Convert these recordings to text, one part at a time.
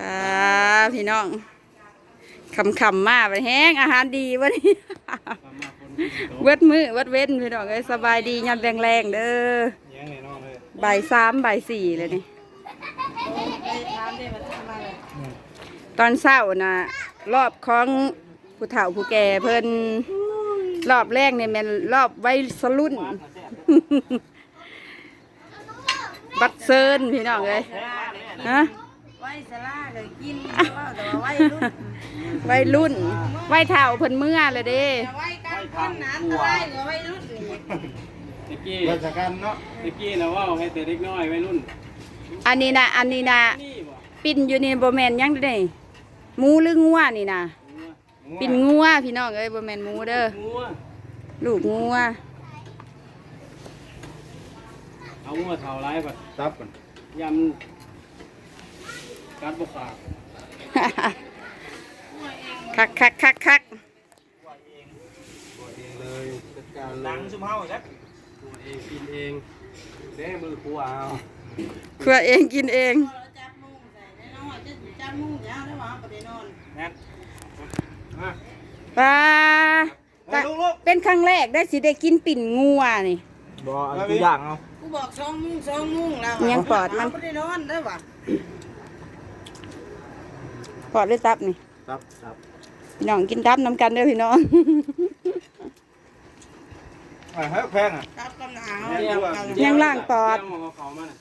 อ่าพี่น้องคำคำๆมาไปแห้งอาหารดีวะนี่เวดมือเวดเว้นพี่น้องเอ้ยสบายดียามแรงๆเด้อยังแน่นอนเลยบ่ายสามบ่ายสี่เลยนี่ตอนเช้านะรอบของผู้เฒ่าผู้แก่เพิ่นรอบแรกเนี่ยมันรอบไว้สรุ่นบัดเซินพี่น้องเลยฮะ ไว้สลาเลยกินว่าแต่ว่าไว้รุ่นวัยรุ่นวัยเฒ่าเพิ่นเมื่อเลยเด้แต่ไว้กันคนหนาตรายหรือไว้รุ่นนี่ตะกี้ราชการเนาะตะกี้นะว่าให้แต่เด็กน้อยวัยรุ่นอันนี้นะอันนี้นะนี่บ่ปิ่นอยู่นี่บ่แม่นหยังเด้หมูหรืองัวนี่นะปิ่นงัวพี่น้องเอ้ยบ่แม่นหมูเด้องัวลูกงัวเอางัวเท่าไรบัดซับกันยำ กัดบ่ขาดคักคักคักคักเลยจัดการดังซุมเฮาจักตัวเองกินเองเด้มือครัวเอาครัวเองกินเอง จับมุ้งใส่แน่นอนจะจับมุ้งยาวได้หว่าประเดี๋ยวนอนแน่นมาปลาปลาเป็นครั้งแรกได้สิได้กินปิ่นงัวนี่บ่อันตัวอย่างเอากูบอกสองมุ้งสองมุ้งแล้วยังปอดมัน ประเดี๋ยวนอนได้หว่า ปอดด้วยตับนี่ซับซับพี่น้องกินตับน้ำกันเด้อพี่น้องไอ้เฮ้ยแพงอะจับกำลังยังล่างปอดเจียวเอาเขามาน่ะ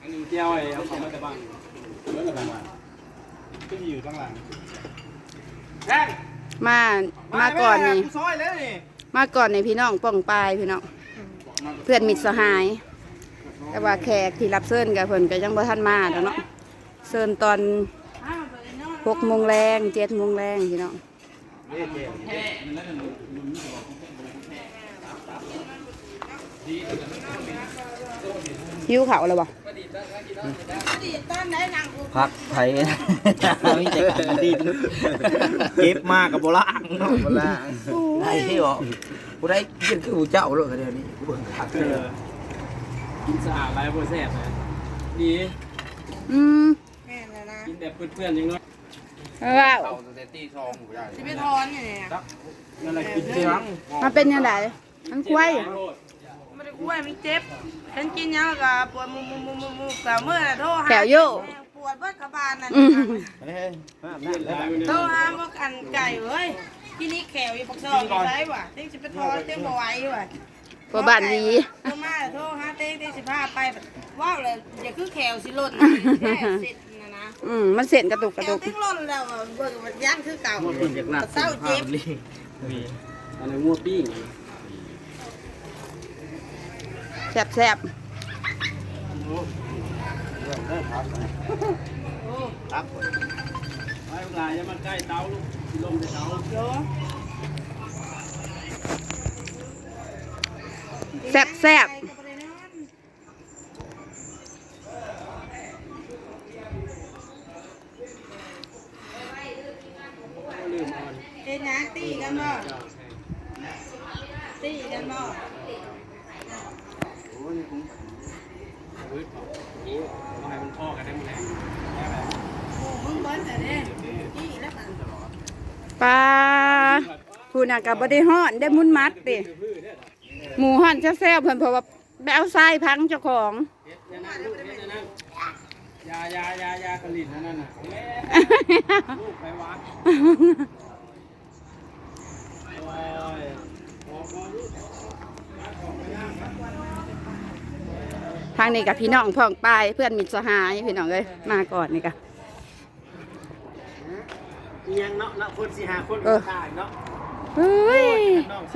อันนี้เจียวไอ้เอาเขามาแต่บ้านเบิ่งกันมาก็อยู่ข้างหลังแท่งมา มาก่อนนี่ซอยเลยนี่มาก่อนในพี่น้องป้องปลายพี่น้อง เพื่อนมิตรสหาย แต่ว่าแขกที่รับเชิญกับเพิ่นก็ยังบ่ทันมาแล้วเนาะเชิญตอน หกโมงแรงเจ็ดโมงแรงพี่น้องหิวเขาวแล้วบ่ต้นไหนนางกูพักไทยมีแต่กันดินเก็บมากกับโบราณเนาะโบราณได้ที่บอกกูได้กินคือกูเจ้าเลยเดี๋ยวนี้กูเบิ่งคักเลยกินสะอาดไรบ่แซ่บเลยดีอืมแม่เลยนะกินแบบเพื่อนๆยังน้อย ว้าวเอาแต่ตีซองกูได้สิไปทอนนี่เนี่ยนั่นแหละกินเสียงมันเป็นยังไงทั้งควายไม่ได้กล้วยมันเจ็บฉันกินยังกับปวดมุมมุมมุมมุมมุมกับเมื่อโทรหาแถวโยปวดเบิดกระบาลนั่นอืมเฮ้ยมาแม่นแล้วโทรหาพวกอันไก่เว้ยที่นี่แขวอีปักซองอยู่ไรวะเต็งสิไปทอนเต็งบ่ไหวว่ะพอบ้านวีโทรมาโทรหาเต็งเต็งสิพาไปว้าวเลยอย่าคือแขวสิหล่นแค่เสร็จนะนะ อืมมันเส้นกระตุกกแขระวตุกเต็งหล่นแล้วอะเบิกมันย่างคือเก่าคนจากหนักเศร้าเจ็บอันนี้งัวปิ้งแซ่บแซ่บครับไว้เวลาจะมันใกล้เตาลูกสิลมในเตาแซ่บแซ่บ ลืมเอา เอ็นนะตีกันบ่ตีกันบ่ โอ้ยผมเอาไว้ก่อนโอ้ยเอาให้มันพ่อกันได้หมดแล้ว โอ้มึงเบิ้ลแต่เนี่ยตีแล้วกัน ปลาผู้น่ะกับบได้ฮ้อนได้มุนมัดดิหมูฮ้อนแซ่บๆเพิ่นเพราะว่าไปเอาทรายพังเจ้าของเฮ็ดอย่านั่งลูกเฮ็ดอย่านั่งอยาอยาอยาอยากระลิ่นนั่นน่ะเอ๊ะลูกไปวัดโอ้ยบอกว่าลูกทางนี้กับพี่น้องพ่องปลายเพื่อนมิตรสหายพี่น้องเอ้ยมาก่อนนี่กะ เอียงเนาะเนาะคนสิหาคนเออตายเนาะเฮ้ย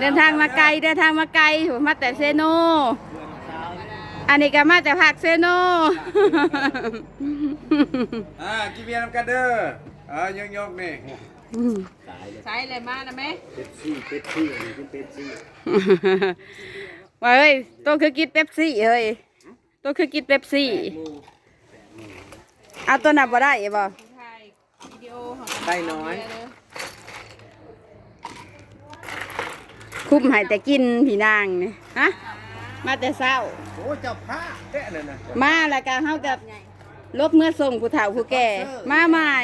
เดินทางมาไกลเดินทางมาไกลผมมาแต่เซโนอันนี้ก็มาแต่ภาคเซโน อ่ากินเบียร์นำกันเด้ออ่ายกยกนี่ใช้เลยมานะแม่เป็ดซี่เป็ดซี่อันนี้คือเป็ดซี่ว่าเฮ้ยตัวคือกินเป๊ปซี่เฮ้ยตัวคือกินเป๊ปซี่ เอาตัวนับบ่ได้บ่ถ่ายวิดีโอของ ได้น้อย คุ้มให้แต่กินพี่นางนี่ฮะ มาแต่เช้า โอ้เจ้าผ้าแค่นั้นนะ มาแล้วก็เฮากับลบเมื่อส่งผู้เฒ่าผู้แก่ มาใหม่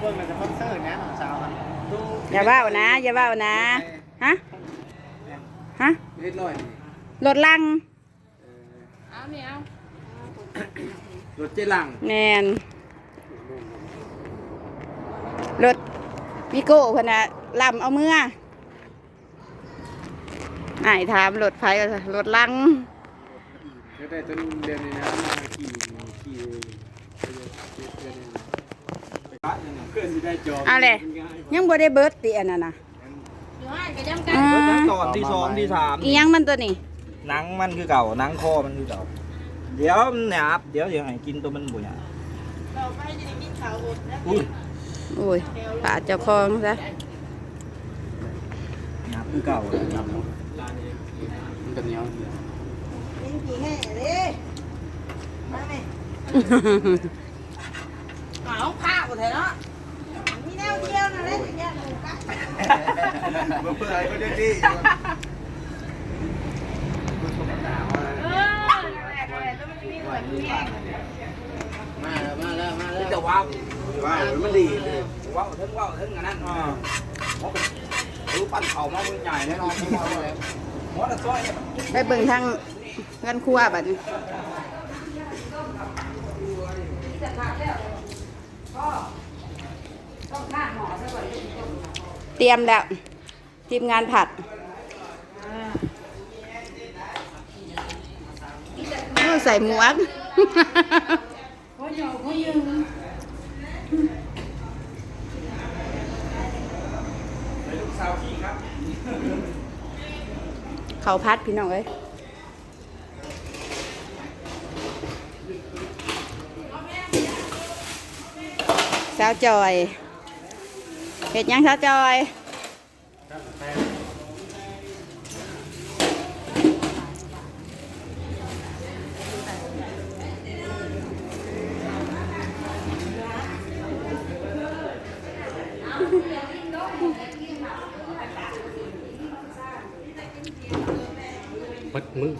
เบิ่งมันจะคอนเสิร์ตนะน้องสาวครับดูอย่าว่าวนะ อย่าว่าวนะ ฮะ ฮะนิดหน่อยรถลังเอาเนี่ยเอารถเจลังแนน รถวิโก้พนนะลำเอาเมื่อไอ้ายถามรถไฟรถลังก็ได้ต้นเดือนนี้นะขี่ขี่เอนที่ได้จอบเอาเลยยังบ่ได้เบิดติอันนั้นนะอยู่ห้านก็ย้ำกันอ่าตอนที่สองที่สามอียังมันตัวนี้หนังมันคือเก่าหนังคอมันคือเก่า เดี๋ยวมันหยาบเดี๋ยวเดี๋ยวให้กินตัวมันบุญอะเราไปจะได้กินข้าวอดนะ โอ้ยปาดเจ้าของซะหยาบคือเก่าเลยครับร้านนี้มันกันเหนียวกินกี่แห่เลยมาไหมเอาผ้าหมดเลยเนาะมีแนวเดียวนะเลยจะแยกหมูกันเพื่ออะไรก็ได้ดีเออแรกเลยต้องมีหัวมีแง่มาแล้วมาแล้วมาแล้วจะว้าว ว้าวมันดีเลยว้าวถึงว้าวถึงอันนั้นอ่าหมอเป็นรู้ปั้นเขามาเป็นใหญ่แน่นอนหมอเลยหมอตะซอยเนี่ยไปเบิ่งทางเงินครัวบัดนี้เตรียมแล้ว ทีมงานผัดโอ้ใส่หมวก เขาพัดพี่น้องเอ้ยสาวจอยเห็ดยังสาวจอย มือ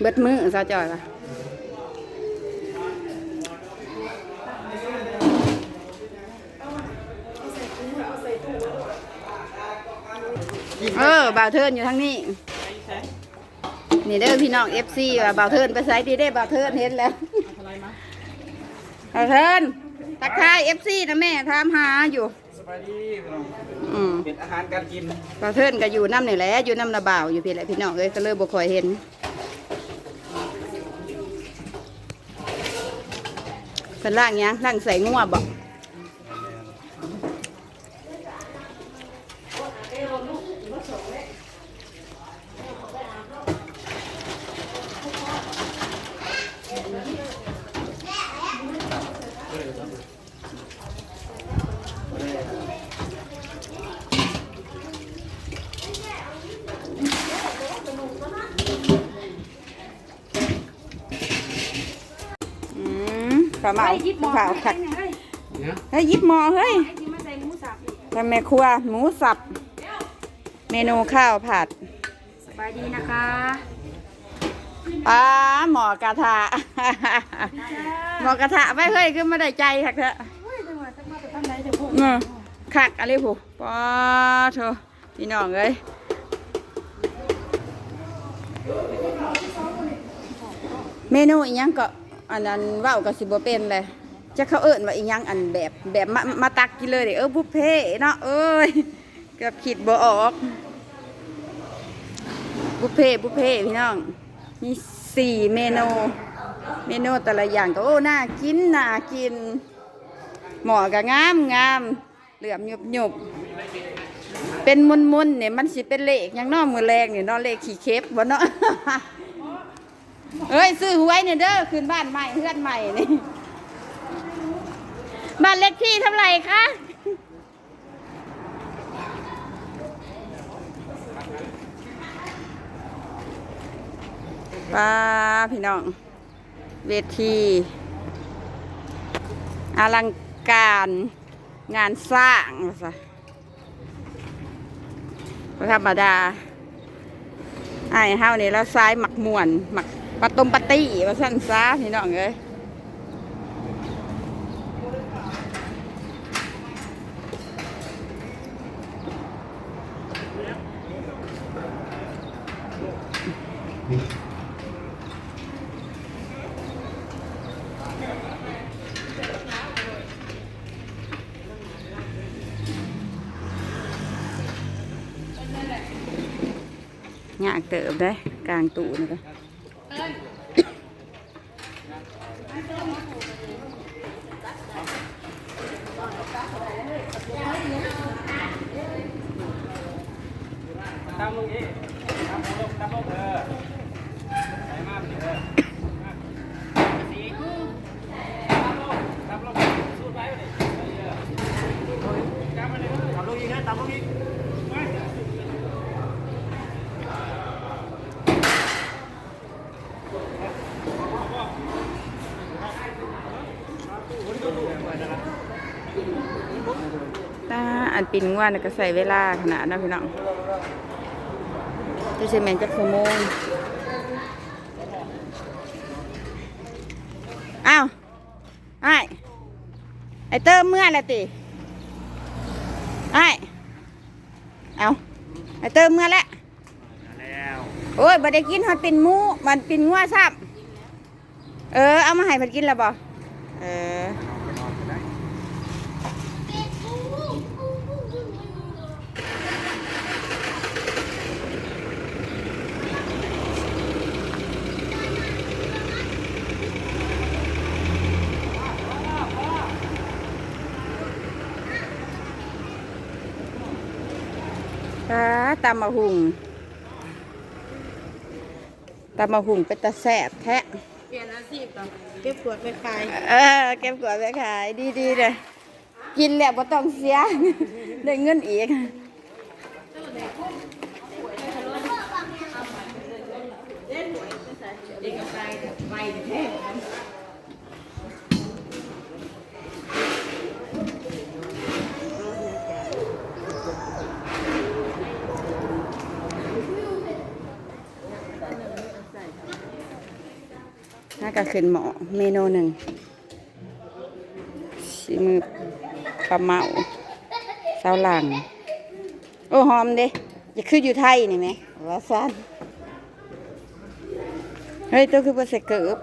เบิดมือสาวจอยปะเออบ่าวเทินอยู่ทางนี้ นี่เด้อพี่น้อง FC ว่าบ่าวเทินไปไสดีได้บ่าวเทินเห็นแล้วบ่าวเทินทักทาย FC นะแม่ถามหาอยู่สบายดีพี่น้ องอืมเป็นอาหารการกินบ่าวเทินก็อยู่น้ำนี่แหละอยู่น้ำนาบ่าวอยู่พี่แหละพี่น้องเอ้ยก็เลยบ่ค่อยเห็น เป็นล่างหยังล่างใส่งัวบ่อื มข้าวเมาข้าวขัดเนี่ยเฮ้ยหยิบหมอเฮ้ยทำแม่ครัวหมูสับ เมนูข้าวผัด สบายดีนะคะปลาหมอกระทะหมอกระทะไม่เฮ้ยขึ้นมาได้ใจคักเถอะเออคักอะไรผู้ปอเถอะพี่น้องเอ้ยเมนูอีหยังก็ อันนั้นว้าก็สิบ่เป็นเลยจะเขาเอิ้นว่าอีหยังอันแบบแบบมามาตักกินเลยเด้อเออบุฟเฟ่เนาะเอ้ยเกือบคิดบ่ออกบุฟเฟ่บุฟเฟ่พี่น้อง มีสี่เมนู เมนูแต่ละอย่างก็โอ้น่ากินน่ากิน หมอก็งามงามเหลือมหยุบหยุบเป็นมุนมุนเนี่ยมันสิเป็นเลขยังเนอมือแรงเนี่ยเนอเลขขี่เคฟบ่เนาะ เอ้ยซื้อหวยเนี่ยเด้อคืนบ้านใหม่เพื่อนใหม่นี่บ้านเลขที่เท่าไหร่คะป้าพี่น้อง เวทีอลังการงานสร้างว่าซะธรรมดาไอ้ายเฮานี่แล้วซ้ายหมักมวนหมัก ปลาต้มปลาตี้ว่าสั่นซาพี่น้องเอ้ยยากเติบได้กลางตู้นี่ก็ตามลงอีกตามลงตามลงเออใส่มากเออสีตามลงตามลงสู้ไปเลยเออตามมาเลยตามลงอีกนะตามลงอีกไป ตาอัน ปินว่านะก็ใส่เวลาขนาดนะพี่น้องจะใช้แมนจักชั่วโมงอ้าวไอ้ายไอเติมเมื่อไรติไอ้ายเอาไอเติมเมื่อแล้วแล้วโอ้ยบ่ได้กินฮอดปินหมูมันปินงัวซ้ำเออ เอามาให้เพิ่นกินแล้วบ่เออ ตาตำมะหุงตำมะหุงเป็นตาแสบแท้เปลี่ยนอาชีพต่อเก็บขวดไปขายเออเก็บกวาดไปขายดีๆเลยกินแล้วก็ต้องเสียได้เงินอีกเด็กกับไปไปแท้ น่าก็ขึ้นหมอเมนูหนึ่งสีมือปลาเมาสาวหลัง โอ้หอมเด้อย่าคืออยู่ไทยนี่ไหมว่าซันเฮ้ยตัวคือบ่ใส่เกิบ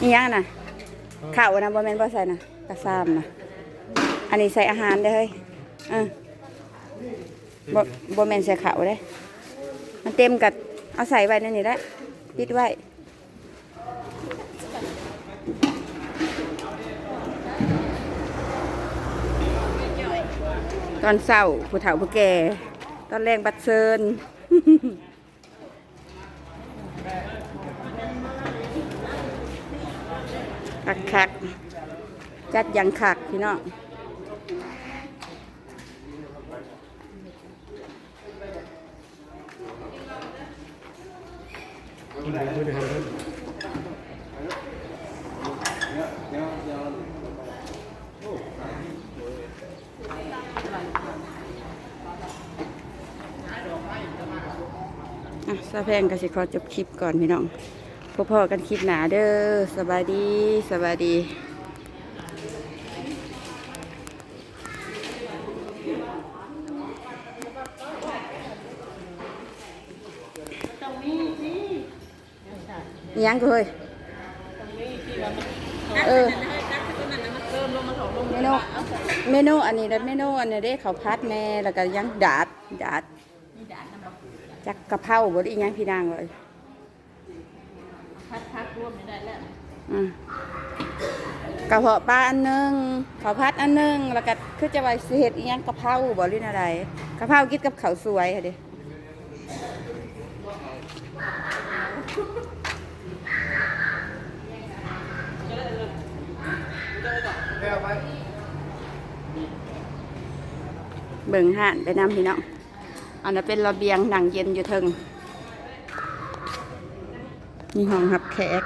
นี่ยังนะข้าวนะบ่แมนบ่ใส่นะกระซามนะอันนี้ใส่อาหารเด้เฮ้ยออบ่บ่แมนใส่ข้าวเด้ มันเต็มกับ เอาใส่ไว้นั่นนี่แหละปิดไว้ตอนเศร้าผู้เฒ่าผู้แก่ตอนแรงบัดเซินคักคักจัดยังคักพี่น้อง อะสะแพงกสิขอจบคลิปก่อนพี่น้องพบพอกันคลิปหนาเด้อสบายดีสบายดี ยังก็เฮ้ยเออเมนูเมนูอันนี้แล้วเมนูอันนี้เด้ข้าวผัดแม่แล้วก็ยังดาดดาดจักกะเพราบ่ได้อีหยังพี่นางเลยพัดพักร่วมไม่ได้แล้วอืมกระเพาะปลาอันหนึงข้าวผัดอันหนึงแล้วก็คือจะไว้สิเฮ็ดอีหยังกะเพราบ่หรืออะไรกะเพรากินกับข้าวสวยค่ะเด้ เบิ่งห่านไปนำพี่น้องอันนั้นเป็นระเบียงหนังเย็นอยู่เทิงมีห้องหับแขก